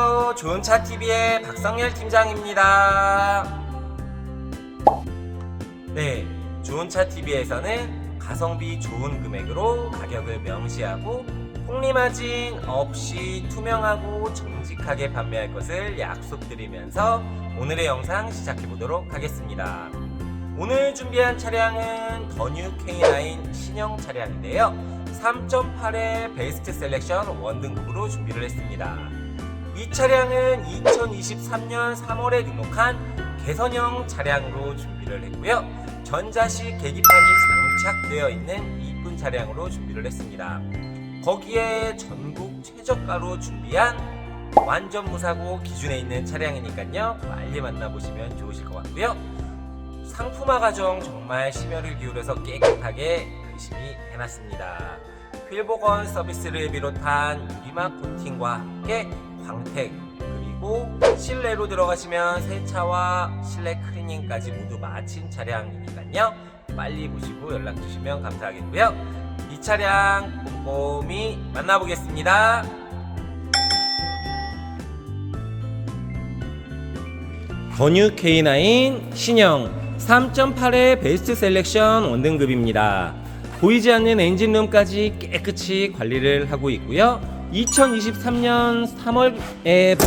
안녕하세요. 좋은 차 TV의 박성열 팀장입니다. 네, 좋은 차 TV에서는 가성비 좋은 금액으로 가격을 명시하고 폭리마진 없이 투명하고 정직하게 판매할 것을 약속드리면서 오늘의 영상 시작해 보도록 하겠습니다. 오늘 준비한 차량은 더뉴 K9 신형 차량인데요. 3.8의 베스트 셀렉션 원등급으로 준비를 했습니다. 이 차량은 2023년 3월에 등록한 개선형 차량으로 준비를 했고요. 전자식 계기판이 장착되어 있는 이쁜 차량으로 준비를 했습니다. 거기에 전국 최저가로 준비한 완전 무사고 기준에 있는 차량이니까요. 빨리 만나보시면 좋으실 것 같고요. 상품화 과정 정말 심혈을 기울여서 깨끗하게 열심히 해놨습니다. 휠 복원 서비스를 비롯한 유리막 코팅과 함께 광택 그리고 실내로 들어가시면 세차와 실내 클리닝까지 모두 마친 차량이니까요. 빨리 보시고 연락 주시면 감사하겠고요. 이 차량 꼼꼼히 만나보겠습니다. 더뉴 K9 신형 3.8의 베스트 셀렉션 원등급입니다. 보이지 않는 엔진룸까지 깨끗이 관리를 하고 있고요. 2023년 3월에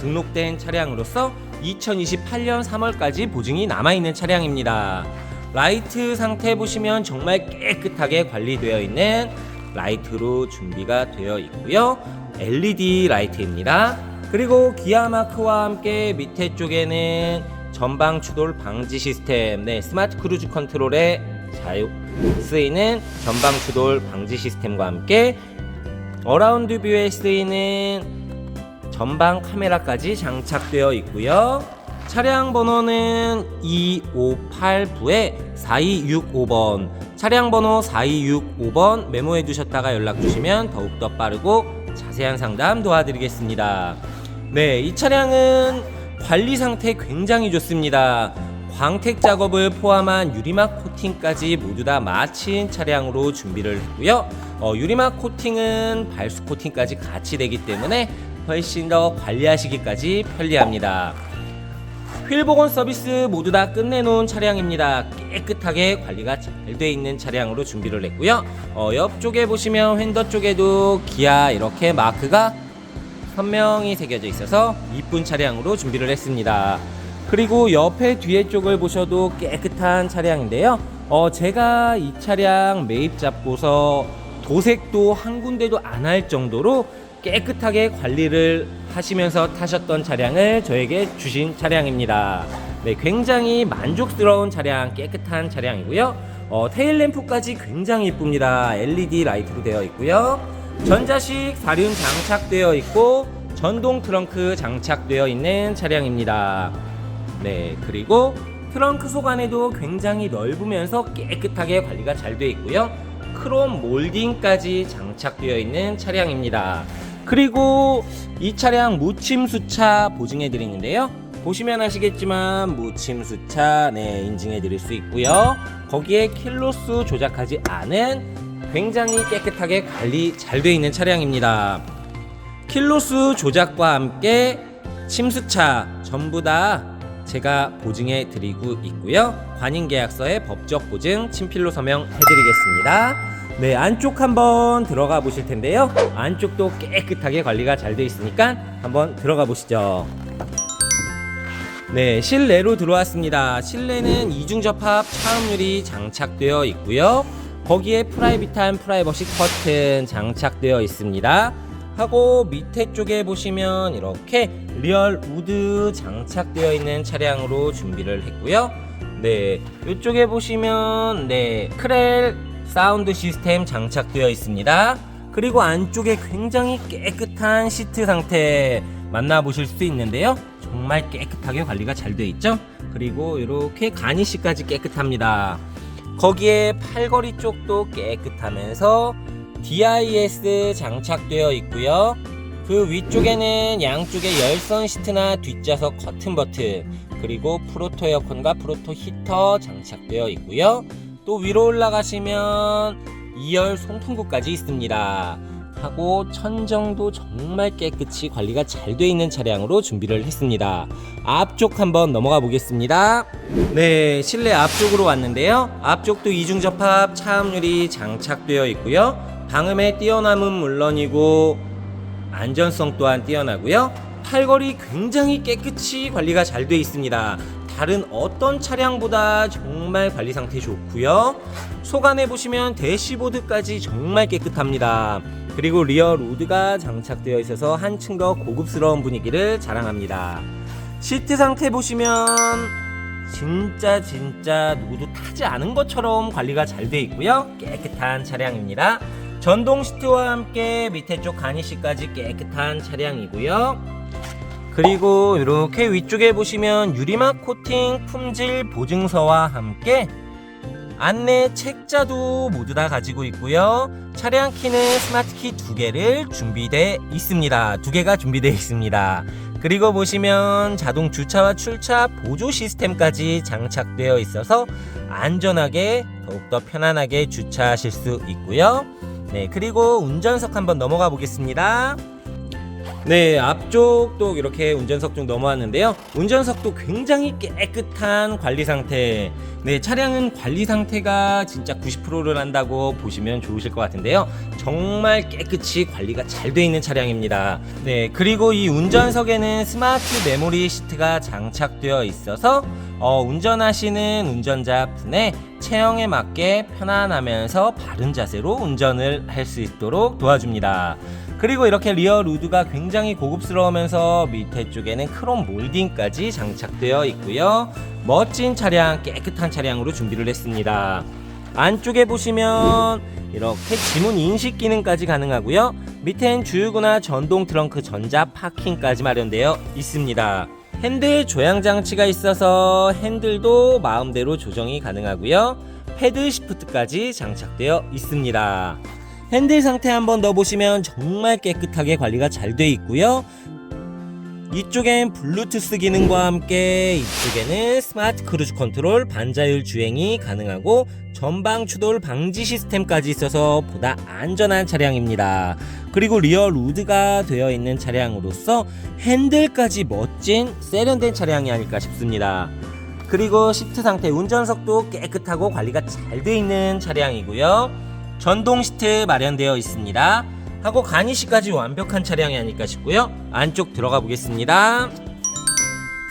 등록된 차량으로서 2028년 3월까지 보증이 남아있는 차량입니다. 라이트 상태 보시면 정말 깨끗하게 관리되어 있는 라이트로 준비가 되어 있고요. LED 라이트입니다. 그리고 기아 마크와 함께 밑에 쪽에는 전방 추돌 방지 시스템, 네, 스마트 크루즈 컨트롤에 자유 쓰이는 전방 추돌 방지 시스템과 함께 어라운드 뷰에 쓰이는 전방 카메라까지 장착되어 있고요. 차량 번호는 2589에 4265번. 차량 번호 4265번 메모해 두셨다가 연락 주시면 더욱더 빠르고 자세한 상담 도와드리겠습니다. 네, 이 차량은 관리 상태 굉장히 좋습니다. 광택 작업을 포함한 유리막 코팅까지 모두 다 마친 차량으로 준비를 했고요. 어, 유리막 코팅은 발수 코팅까지 같이 되기 때문에 훨씬 더 관리하시기까지 편리합니다. 휠 복원 서비스 모두 다 끝내놓은 차량입니다. 깨끗하게 관리가 잘 돼 있는 차량으로 준비를 했고요. 어, 옆쪽에 보시면 휀더 쪽에도 기아 이렇게 마크가 선명히 새겨져 있어서 이쁜 차량으로 준비를 했습니다. 그리고 옆에 뒤에 쪽을 보셔도 깨끗한 차량인데요. 어, 제가 이 차량 매입 잡고서 도색도 한 군데도 안 할 정도로 깨끗하게 관리를 하시면서 타셨던 차량을 저에게 주신 차량입니다. 네, 굉장히 만족스러운 차량, 깨끗한 차량이고요. 어, 테일램프까지 굉장히 이쁩니다. LED 라이트로 되어 있고요. 전자식 사륜 장착되어 있고 전동 트렁크 장착되어 있는 차량입니다. 네, 그리고 트렁크 속 안에도 굉장히 넓으면서 깨끗하게 관리가 잘 되어 있고요. 크롬 몰딩까지 장착되어 있는 차량입니다. 그리고 이 차량 무침 수차 보증해 드리는데요. 보시면 아시겠지만 무침 수차 네, 인증해 드릴 수 있고요. 거기에 킬로수 조작하지 않은 굉장히 깨끗하게 관리 잘 되어 있는 차량입니다. 킬로수 조작과 함께 침수차 전부 다 제가 보증해 드리고 있고요. 관인 계약서에 법적 보증 친필로 서명 해 드리겠습니다. 네, 안쪽 한번 들어가 보실 텐데요. 안쪽도 깨끗하게 관리가 잘 되어 있으니까 한번 들어가 보시죠. 네, 실내로 들어왔습니다. 실내는 이중 접합 차음률이 장착되어 있고요. 거기에 프라이빗한 프라이버시 커튼 장착되어 있습니다. 하고 밑에 쪽에 보시면 이렇게 리얼 우드 장착되어 있는 차량으로 준비를 했고요. 네, 이쪽에 보시면 네 크렐 사운드 시스템 장착되어 있습니다. 그리고 안쪽에 굉장히 깨끗한 시트 상태 만나보실 수 있는데요. 정말 깨끗하게 관리가 잘 되어 있죠. 그리고 이렇게 가니시까지 깨끗합니다. 거기에 팔걸이 쪽도 깨끗하면서 DIS 장착되어 있고요. 그 위쪽에는 양쪽에 열선 시트나 뒷좌석 커튼 버튼 그리고 프로토 에어컨과 프로토 히터 장착되어 있고요. 또 위로 올라가시면 2열 송풍구까지 있습니다. 하고 천정도 정말 깨끗이 관리가 잘 돼 있는 차량으로 준비를 했습니다. 앞쪽 한번 넘어가 보겠습니다. 네, 실내 앞쪽으로 왔는데요. 앞쪽도 이중 접합 차음률이 장착되어 있고요. 방음의 뛰어남은 물론이고 안전성 또한 뛰어나고요. 팔걸이 굉장히 깨끗이 관리가 잘 돼 있습니다. 다른 어떤 차량보다 정말 관리 상태 좋고요. 속안에 보시면 대시보드까지 정말 깨끗합니다. 그리고 리어 로드가 장착되어 있어서 한층 더 고급스러운 분위기를 자랑합니다. 시트 상태 보시면 진짜 진짜 누구도 타지 않은 것처럼 관리가 잘 돼 있고요. 깨끗한 차량입니다. 전동 시트와 함께 밑에 쪽 가니시까지 깨끗한 차량이고요. 그리고 이렇게 위쪽에 보시면 유리막 코팅 품질 보증서와 함께 안내 책자도 모두 다 가지고 있고요. 차량 키는 스마트 키 두 개를 준비돼 있습니다. 두 개가 준비되어 있습니다. 그리고 보시면 자동 주차와 출차 보조 시스템까지 장착되어 있어서 안전하게 더욱더 편안하게 주차하실 수 있고요. 네, 그리고 운전석 한번 넘어가 보겠습니다. 네, 앞쪽도 이렇게 운전석 좀 넘어왔는데요. 운전석도 굉장히 깨끗한 관리 상태. 네, 차량은 관리 상태가 진짜 90%를 한다고 보시면 좋으실 것 같은데요. 정말 깨끗이 관리가 잘 돼 있는 차량입니다. 네, 그리고 이 운전석에는 스마트 메모리 시트가 장착되어 있어서 어, 운전하시는 운전자 분의 체형에 맞게 편안하면서 바른 자세로 운전을 할 수 있도록 도와줍니다. 그리고 이렇게 리어 루드가 굉장히 고급스러우면서 밑에 쪽에는 크롬 몰딩까지 장착되어 있고요. 멋진 차량, 깨끗한 차량으로 준비를 했습니다. 안쪽에 보시면 이렇게 지문 인식 기능까지 가능하고요. 밑엔 주유구나 전동 트렁크 전자 파킹까지 마련되어 있습니다. 핸들 조향 장치가 있어서 핸들도 마음대로 조정이 가능하고요. 패드 시프트까지 장착되어 있습니다. 핸들 상태 한번 넣어보시면 정말 깨끗하게 관리가 잘 돼 있고요. 이쪽엔 블루투스 기능과 함께 이쪽에는 스마트 크루즈 컨트롤 반자율 주행이 가능하고 전방 추돌 방지 시스템까지 있어서 보다 안전한 차량입니다. 그리고 리어 루드가 되어 있는 차량으로서 핸들까지 멋진 세련된 차량이 아닐까 싶습니다. 그리고 시트 상태 운전석도 깨끗하고 관리가 잘 돼 있는 차량이고요. 전동 시트 마련되어 있습니다. 하고 가니시까지 완벽한 차량이 아닐까 싶고요. 안쪽 들어가 보겠습니다.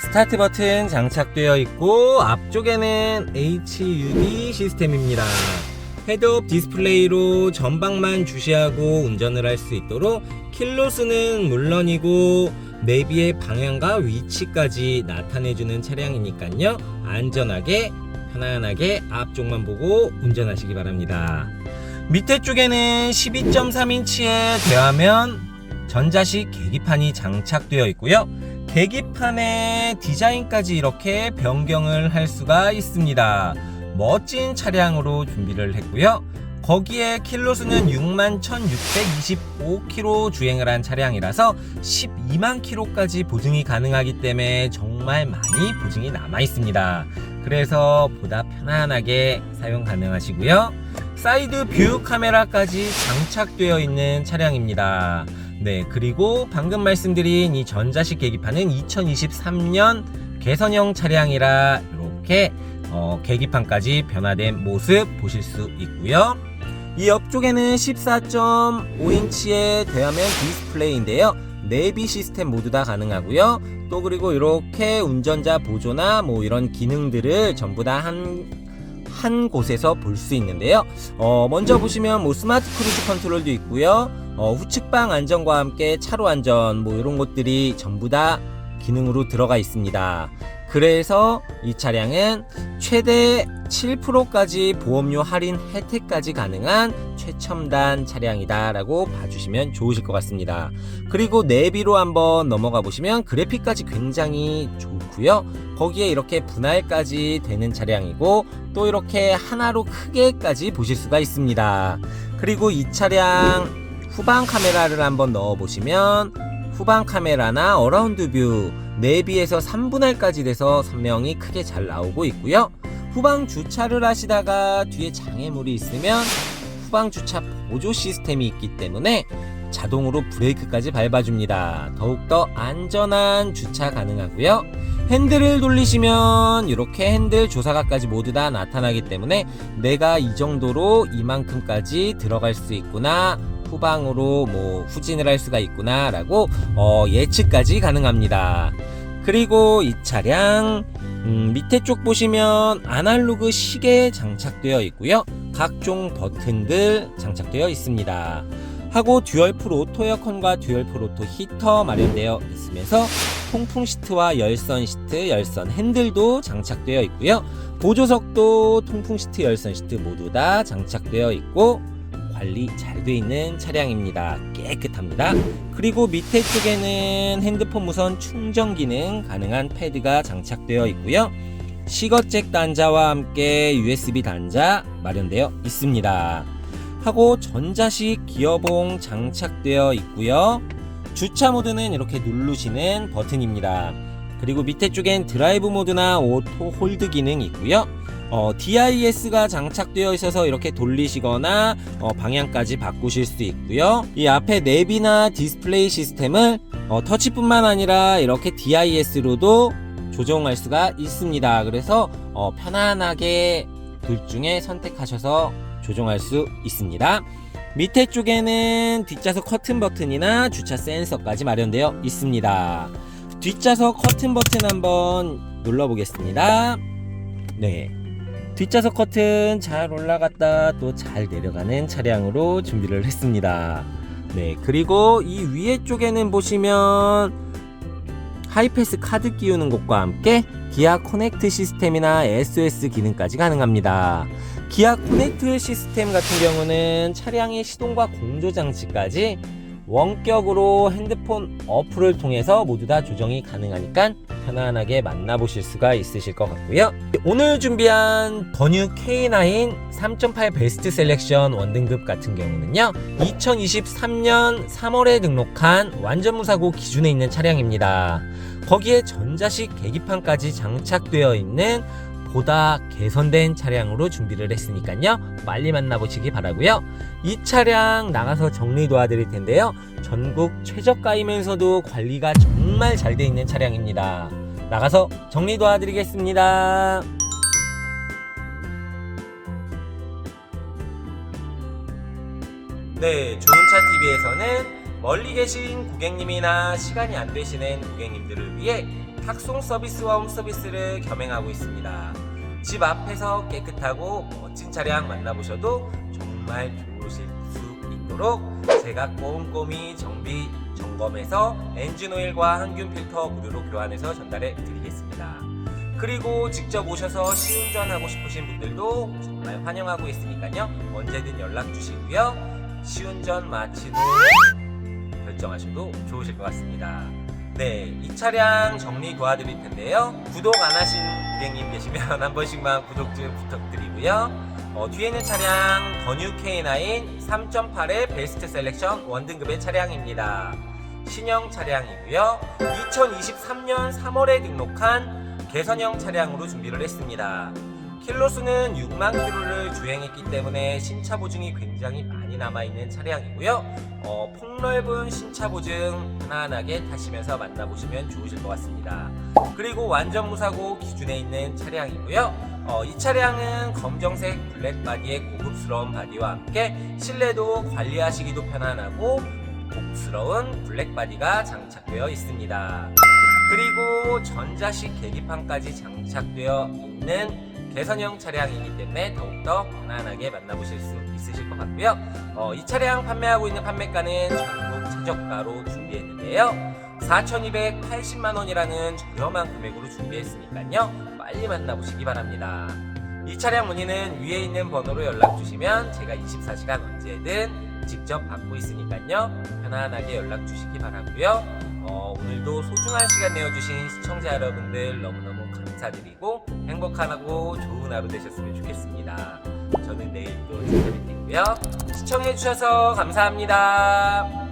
스타트 버튼 장착되어 있고 앞쪽에는 HUD 시스템입니다. 헤드업 디스플레이로 전방만 주시하고 운전을 할 수 있도록 킬로수는 물론이고 내비의 방향과 위치까지 나타내주는 차량이니까요. 안전하게 편안하게 앞쪽만 보고 운전하시기 바랍니다. 밑에 쪽에는 12.3인치의 대화면 전자식 계기판이 장착되어 있고요. 계기판의 디자인까지 이렇게 변경을 할 수가 있습니다. 멋진 차량으로 준비를 했고요. 거기에 킬로수는 61,625km 주행을 한 차량이라서 12만 km까지 보증이 가능하기 때문에 정말 많이 보증이 남아 있습니다. 그래서 보다 편안하게 사용 가능하시고요. 사이드 뷰 카메라까지 장착되어 있는 차량입니다. 네, 그리고 방금 말씀드린 이 전자식 계기판은 2023년 개선형 차량이라 이렇게 어, 계기판까지 변화된 모습 보실 수 있고요. 이 옆쪽에는 14.5인치의 대화면 디스플레이인데요. 내비 시스템 모두 다 가능하고요. 또 그리고 이렇게 운전자 보조나 뭐 이런 기능들을 전부 다 한 한 곳에서 볼 수 있는데요. 어, 먼저 보시면 뭐 스마트 크루즈 컨트롤도 있고요. 어, 후측방 안전과 함께 차로 안전 뭐 이런 것들이 전부 다 기능으로 들어가 있습니다. 그래서 이 차량은 최대 7%까지 보험료 할인 혜택까지 가능한 최첨단 차량이다라고 봐주시면 좋으실 것 같습니다. 그리고 내비로 한번 넘어가 보시면 그래픽까지 굉장히 좋고요. 거기에 이렇게 분할까지 되는 차량이고 또 이렇게 하나로 크게까지 보실 수가 있습니다. 그리고 이 차량 후방 카메라를 한번 넣어 보시면 후방 카메라나 어라운드 뷰 내비에서 3분할까지 돼서 선명히 크게 잘 나오고 있고요. 후방 주차를 하시다가 뒤에 장애물이 있으면 후방 주차 보조 시스템이 있기 때문에 자동으로 브레이크까지 밟아줍니다. 더욱더 안전한 주차 가능하고요. 핸들을 돌리시면 이렇게 핸들 조사각까지 모두 다 나타나기 때문에 내가 이 정도로 이만큼까지 들어갈 수 있구나 후방으로 뭐 후진을 할 수가 있구나 라고 어, 예측까지 가능합니다. 그리고 이 차량 음, 밑에 쪽 보시면 아날로그 시계 장착되어 있고요. 각종 버튼들 장착되어 있습니다. 하고 듀얼풀 오토 에어컨과 듀얼풀 오토 히터 마련되어 있으면서 통풍 시트와 열선 시트, 열선 핸들도 장착되어 있고요. 보조석도 통풍 시트, 열선 시트 모두 다 장착되어 있고 관리 잘 돼 있는 차량입니다. 깨끗합니다. 그리고 밑에 쪽에는 핸드폰 무선 충전 기능 가능한 패드가 장착되어 있고요. 시거잭 단자와 함께 USB 단자 마련되어 있습니다. 하고 전자식 기어봉 장착되어 있고요. 주차 모드는 이렇게 누르시는 버튼입니다. 그리고 밑에 쪽엔 드라이브 모드나 오토 홀드 기능이 있고요. 어, DIS가 장착되어 있어서 이렇게 돌리시거나 어, 방향까지 바꾸실 수 있고요. 이 앞에 냅이나 디스플레이 시스템을 어, 터치뿐만 아니라 이렇게 DIS로도 조정할 수가 있습니다. 그래서 어, 편안하게 둘 중에 선택하셔서 조정할 수 있습니다. 밑에 쪽에는 뒷좌석 커튼 버튼이나 주차 센서까지 마련되어 있습니다. 뒷좌석 커튼 버튼 한번 눌러보겠습니다. 네. 뒷좌석 커튼 잘 올라갔다 또 잘 내려가는 차량으로 준비를 했습니다. 네. 그리고 이 위에 쪽에는 보시면 하이패스 카드 끼우는 곳과 함께 기아 커넥트 시스템이나 SOS 기능까지 가능합니다. 기아 커넥트 시스템 같은 경우는 차량의 시동과 공조 장치까지 원격으로 핸드폰 어플을 통해서 모두 다 조정이 가능하니까 편안하게 만나보실 수가 있으실 것 같고요. 오늘 준비한 버뉴 K9 3.8 베스트 셀렉션 원등급 같은 경우는요. 2023년 3월에 등록한 완전 무사고 기준에 있는 차량입니다. 거기에 전자식 계기판까지 장착되어 있는 보다 개선된 차량으로 준비를 했으니까요. 빨리 만나보시기 바라고요. 이 차량 나가서 정리 도와드릴 텐데요. 전국 최저가이면서도 관리가 정말 잘 돼 있는 차량입니다. 나가서 정리 도와드리겠습니다. 네, 좋은차 TV에서는 멀리 계신 고객님이나 시간이 안 되시는 고객님들을 위해 탁송 서비스와 홈 서비스를 겸행하고 있습니다. 집 앞에서 깨끗하고 멋진 차량 만나보셔도 정말 좋으실 수 있도록 제가 꼼꼼히 정비 점검해서 엔진 오일과 항균 필터 무료로 교환해서 전달해 드리겠습니다. 그리고 직접 오셔서 시운전하고 싶으신 분들도 정말 환영하고 있으니까요. 언제든 연락 주시고요. 시운전 마친 후 결정하셔도 좋으실 것 같습니다. 네, 이 차량 정리 도와드릴 텐데요. 구독 안 하신 고객님 계시면 한 번씩만 구독 좀 부탁드리고요. 어, 뒤에 있는 차량 버뉴 K9 3.8의 베스트 셀렉션 원등급의 차량입니다. 신형 차량이고요. 2023년 3월에 등록한 개선형 차량으로 준비를 했습니다. 킬로수는 6만 킬로를 주행했기 때문에 신차 보증이 굉장히 많이 남아있는 차량이고요. 어, 폭넓은 신차 보증 편안하게 타시면서 만나보시면 좋으실 것 같습니다. 그리고 완전 무사고 기준에 있는 차량이고요. 어, 이 차량은 검정색 블랙 바디의 고급스러운 바디와 함께 실내도 관리하시기도 편안하고 고급스러운 블랙 바디가 장착되어 있습니다. 그리고 전자식 계기판까지 장착되어 있는 개선형 차량이기 때문에 더욱더 편안하게 만나보실 수 있으실 것 같고요. 어, 이 차량 판매하고 있는 판매가는 전국 최저가로 준비했는데요. 4,280만 원이라는 저렴한 금액으로 준비했으니까요. 빨리 만나보시기 바랍니다. 이 차량 문의는 위에 있는 번호로 연락 주시면 제가 24시간 언제든 직접 받고 있으니까요. 편안하게 연락 주시기 바라고요. 어, 오늘도 소중한 시간 내어주신 시청자 여러분들 너무너무 감사드리고 행복하고 좋은 하루 되셨으면 좋겠습니다. 저는 내일 또 찾아뵙겠고요. 시청해주셔서 감사합니다.